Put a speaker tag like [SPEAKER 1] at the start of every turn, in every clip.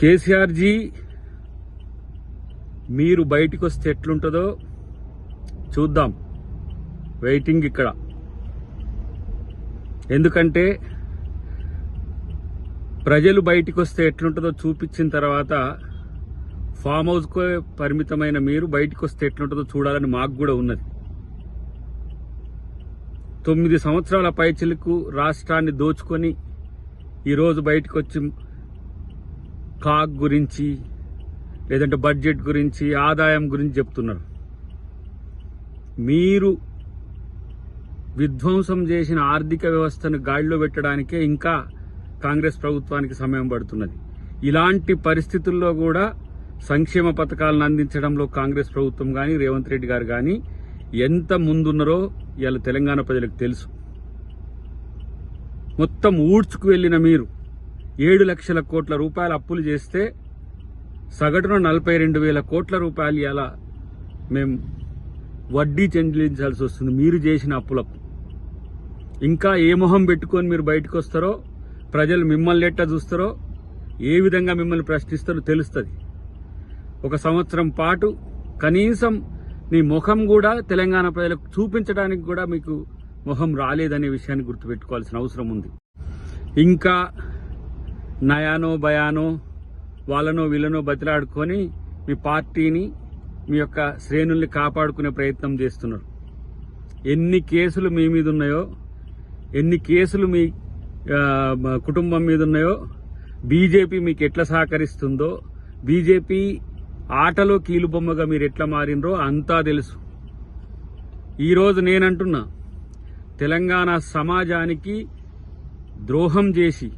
[SPEAKER 1] కేసీఆర్జీ మీరు బయటికి వస్తే ఎట్లుంటుందో చూద్దాం. వెయిటింగ్ ఇక్కడ. ఎందుకంటే ప్రజలు బయటికి వస్తే ఎట్లుంటుందో చూపించిన తర్వాత ఫామ్ హౌస్కు పరిమితమైన మీరు బయటికి వస్తే ఎట్లుంటుందో చూడాలని మాకు కూడా ఉన్నది. తొమ్మిది సంవత్సరాల పైచిలకు రాష్ట్రాన్ని దోచుకొని ఈరోజు బయటకు వచ్చి కాగ్ గురించి లేదంటే బడ్జెట్ గురించి ఆదాయం గురించి చెప్తున్నారు. మీరు విధ్వంసం చేసిన ఆర్థిక వ్యవస్థను గాడిలో పెట్టడానికే ఇంకా కాంగ్రెస్ ప్రభుత్వానికి సమయం పడుతున్నది. ఇలాంటి పరిస్థితుల్లో కూడా సంక్షేమ పథకాలను అందించడంలో కాంగ్రెస్ ప్రభుత్వం కానీ రేవంత్ రెడ్డి గారు కానీ ఎంత ముందున్నారో ఇవాళ తెలంగాణ ప్రజలకు తెలుసు. మొత్తం ఊడ్చుకు వెళ్ళిన మీరు ఏడు లక్షల కోట్ల రూపాయల అప్పులు చేస్తే సగటున నలభై రెండు వేల కోట్ల రూపాయలు ఇలా మేము వడ్డీ చెల్లించాల్సి వస్తుంది. మీరు చేసిన అప్పులకు. ఇంకా ఏ మొహం పెట్టుకొని మీరు బయటకు వస్తారో ప్రజలు మిమ్మల్ని ఎట్టా చూస్తారో ఏ విధంగా మిమ్మల్ని ప్రశ్నిస్తారో తెలుస్తుంది. ఒక సంవత్సరం పాటు కనీసం నీ ముఖం కూడా తెలంగాణ ప్రజలకు చూపించడానికి కూడా మీకు ముఖం రాలేదనే విషయాన్ని గుర్తుపెట్టుకోవాల్సిన అవసరం ఉంది. ఇంకా నయానో భయానో వాళ్ళనో వీళ్ళనో బతిలాడుకొని మీ పార్టీని మీ యొక్క శ్రేణుల్ని కాపాడుకునే ప్రయత్నం చేస్తున్నారు. ఎన్ని కేసులు మీ మీద ఉన్నాయో ఎన్ని కేసులు మీ కుటుంబం మీద ఉన్నాయో బీజేపీ మీకు ఎట్లా సహకరిస్తుందో బీజేపీ ఆటలో కీలుబొమ్మగా మీరు ఎట్లా మారినరో అంతా తెలుసు. ఈరోజు నేనంటున్నా తెలంగాణ సమాజానికి ద్రోహం చేసి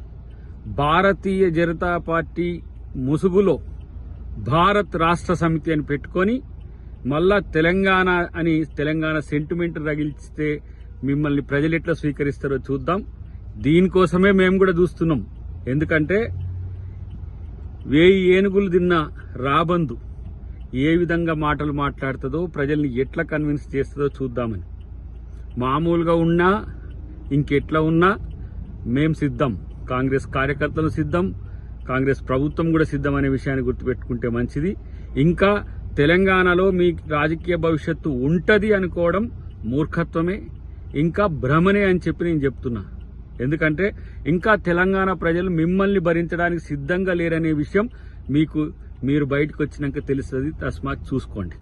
[SPEAKER 1] భారతీయ జనతా పార్టీ ముసుగులో భారత్ రాష్ట్ర సమితి అని పెట్టుకొని మళ్ళా తెలంగాణ అని తెలంగాణ సెంటిమెంట్ రగిలిస్తే మిమ్మల్ని ప్రజలు ఎట్లా స్వీకరిస్తారో చూద్దాం. దీనికోసమే మేము కూడా చూస్తున్నాం. ఎందుకంటే వేయి ఏనుగులు తిన్న రాబందు ఏ విధంగా మాటలు మాట్లాడుతుందో ప్రజల్ని ఎట్లా కన్విన్స్ చేస్తుందో చూద్దామని. మామూలుగా ఉన్నా ఇంకెట్లా ఉన్నా మేం సిద్ధం. కాంగ్రెస్ కార్యకర్తలు సిద్ధం కాంగ్రెస్ ప్రభుత్వం కూడా సిద్ధం అనే విషయాన్ని గుర్తుపెట్టుకుంటే మంచిది. ఇంకా తెలంగాణలో మీ రాజకీయ భవిష్యత్తు ఉంటది అనుకోవడం మూర్ఖత్వమే ఇంకా భ్రమనే అని చెప్పి నేను చెప్తున్నా. ఎందుకంటే ఇంకా తెలంగాణ ప్రజలు మిమ్మల్ని భరించడానికి సిద్ధంగా లేరనే విషయం మీకు మీరు బయటకు వచ్చినాక తెలుస్తుంది. తస్మాత్ చూసుకోండి.